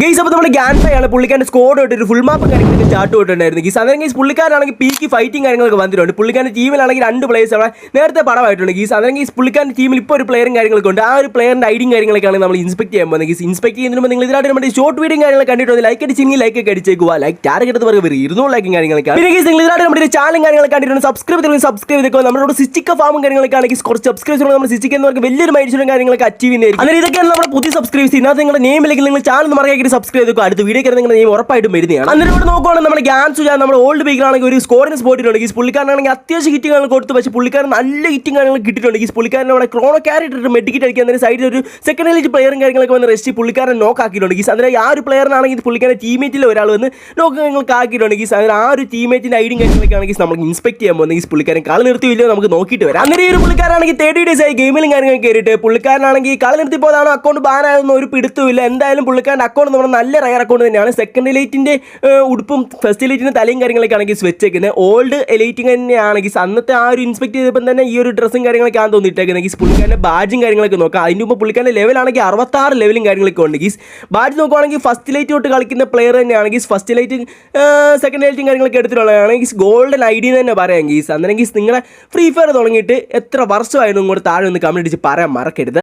Guys അപ്പോൾ നമ്മുടെ ഗ്യാൻഫയാണ് പുള്ളിക്കാരന്റെ സ്കോഡ് ഇട്ട് ഒരു ഫുൾ മാപ്പ് കാര്യങ്ങളൊക്കെ ചാട്ട് ഇട്ടുണ്ടായിരുന്നു ഗീസ് അന്നേരം ഗീസ് പുള്ളിക്കാരാണെങ്കിൽ പീക്ക് ഫൈറ്റിംഗ് കാര്യങ്ങളൊക്കെ വന്നിട്ടുണ്ട്. പുള്ളിക്കാരന്റെ ടീമിലാണെങ്കിൽ രണ്ട് പ്ലേയേഴ്സ് അവിടെ നേരത്തെ പടമായിട്ടുണ്ട്. ഗീസ് അന്നേരം ഗീസ് പുള്ളിക്കാരന്റെ ടീമിൽ ഇപ്പോൾ ഒരു പ്ലെയറും കാര്യങ്ങളൊക്കെ ഉണ്ട്. ആ ഒരു പ്ലെയറിന്റെ ഐഡിയും കാര്യങ്ങളൊക്കെയാണ് നമ്മൾ ഇൻസ്പെക്ട് ചെയ്യാൻ പോകുന്നത്. ഗീസ് ഇൻസ്പെക്ട് ചെയ്യുന്നതിന് നിങ്ങൾ ഇതിനായിട്ട് നമ്മുടെ ഷോർട്ട് വീഡിയോ കാര്യങ്ങളൊക്കെ കണ്ടിട്ടുണ്ട് ലൈക്ക് അടിച്ചെങ്കിൽ ലൈക്ക് ഒക്കെ അടിച്ചേക്കുക. ലൈക്ക് ടാർഗറ്റ് വരും വെറും ഇരുന്നൂറ് ലൈക്കും കാര്യങ്ങളൊക്കെ പിന്നെ ഗീസ് നിങ്ങൾ ഇതിനായിട്ട് നമ്മുടെ ചാനൽ കാര്യങ്ങളൊക്കെ കണ്ടിട്ടുണ്ട്. സബ്സ്ക്രൈബ് ചെയ്ത് സബ്സ്ക്രൈബ് ചെയ്തേക്കുക നമ്മുടെ സിസ്റ്റിക്ക ഫാമും കാര്യങ്ങളൊക്കെ ആണെങ്കിൽ കുറച്ച് സബ്സ്ക്രൈബ് നമ്മൾ സിസ്റ്റിക്ക എന്നവർക്ക് വലിയൊരു മൈൻഡ്സും കാര്യങ്ങളൊക്കെ അച്ചീവ് ചെയ്യുന്നതായിരിക്കും. അങ്ങനെ ഇതൊക്കെയാണ് നമ്മുടെ പുതിയ സബ്സ്ക്രൈബ് ചെയ്യുന്നത് നിങ്ങളുടെ നെയിമിലേക്ക് നിങ്ങൾ ചാനൽ മറക്കാക്കി സബ്സ്ക്രൈബ് ചെയ്തു അടുത്ത വീഡിയോ കയറി നിങ്ങളുടെ ഉറപ്പായിട്ടും വരുന്നതാണ്. അന്നേരം ഇവിടെ നോക്കുവാണെങ്കിൽ നമ്മുടെ ഗ്യാൻ സുജ നമ്മുടെ ഓൾഡ് ബൈക്കിലാണെങ്കിൽ ഒരു സ്കോറിന് സ്പോട്ടിട്ടുണ്ട് ഈ പുള്ളിക്കാരനാണെങ്കിൽ അത്യാവശ്യം ഹിറ്റിംഗ് കാര്യങ്ങൾ കൊടുത്തു. പക്ഷേ പുള്ളിക്കാരൻ നല്ല ഹിറ്റിംഗ് കാര്യങ്ങൾ കിട്ടിയിട്ടുണ്ട്. ഈ പുള്ളിക്കാരൻ അവിടെ ക്രോണോ ക്യാരറ്റ് മെഡിക്കറ്റ് അടിക്കാൻ തന്നെ സൈഡിൽ ഒരു സെക്കൻഡ് എലിറ്റ് പ്ലെയറും കാര്യങ്ങളൊക്കെ വന്ന് റെസ്റ്റ് പുള്ളിക്കാരനെ നോക്ക് ആക്കിയിട്ടുണ്ടെങ്കിൽ അതിന് ആ ഒരു പ്ലെയറിനാണെങ്കിൽ പുള്ളിക്കാരൻ ടീമേറ്റിൽ ഒരാൾ വന്ന് നോക്ക് കാര്യങ്ങൾക്ക് ആക്കിയിട്ടുണ്ടെങ്കിൽ അതിന് ആ ഒരു ടീമേറ്റിന്റെ ഐഡിയും കാര്യങ്ങളൊക്കെ ആണെങ്കിൽ നമുക്ക് ഇൻസ്പെക്ട് ചെയ്യാൻ പോകുന്നത് ഈ പുള്ളിക്കാരൻ കളി നിർത്തിയില്ലോ നമുക്ക് നോക്കിയിട്ട് വരാം. അങ്ങനെ ഈ ഒരു പുള്ളിക്കാരാണെങ്കിൽ തേർട്ടി ഡേയ്സ് ആയി ഗെയിമിലും കാര്യങ്ങൾ കയറിയിട്ട് പുള്ളിക്കാരനാണെങ്കിൽ കളി നിർത്തി പോയതാണോ അക്കൗണ്ട് ബാനായതൊന്നും ഒരു പിടുത്തുമില്ല എന്തായാലും പുള്ളിക്കാരന്റെ അക്കൗണ്ട് നമ്മുടെ നല്ല റയർ അക്കൗണ്ട് തന്നെയാണ്. സെക്കൻഡ് എലൈറ്റിന്റെ ഉടുപ്പും ഫസ്റ്റ് എലൈറ്റിന്റെ തലയും കാര്യങ്ങളൊക്കെ ആണെങ്കിൽ സ്വെച്ച് വെക്കുന്നത് ഓൾഡ് എലൈറ്റിംഗ് തന്നെയാണെങ്കിൽ അന്നത്തെ ആ ഒരു ഇൻസ്പെക്ട് ചെയ്തപ്പോൾ തന്നെ ഈ ഒരു ഡ്രസ്സും കാര്യങ്ങളൊക്കെ ആണ് തോന്നിയിട്ടേക്കുന്നത് ഈ പുള്ളിക്കാരന്റെ ബാജും കാര്യങ്ങളൊക്കെ നോക്കാം. അതിന്റെ മുമ്പ് പുള്ളിക്കാരന്റെ ലെവലാണെങ്കിൽ അറുപത്താറ് ലെവലും കാര്യങ്ങളൊക്കെ ഉണ്ട് ഗീസ്. ബാജ് നോക്കുവാണെങ്കിൽ ഫസ്റ്റ് ലൈറ്റ് തൊട്ട് കളിക്കുന്ന പ്ലെയർ തന്നെയാണ് ഗീസ്. ഫസ്റ്റ് ലൈറ്റ് സെക്കൻഡ് ലൈറ്റും കാര്യങ്ങളൊക്കെ എടുത്തിട്ടുള്ളതാണ് ഗീസ്. ഗോൾഡൻ ഐ ഡി തന്നെ പറയാം ഗീസ്. അന്നേരം ഗീസ് നിങ്ങളെ ഫ്രീ ഫയർ തുടങ്ങിയിട്ട് എത്ര വർഷമായിരുന്നു ഇങ്ങോട്ട് താഴെ ഒന്ന് കമന്റ് പറയാൻ മറക്കരുത്.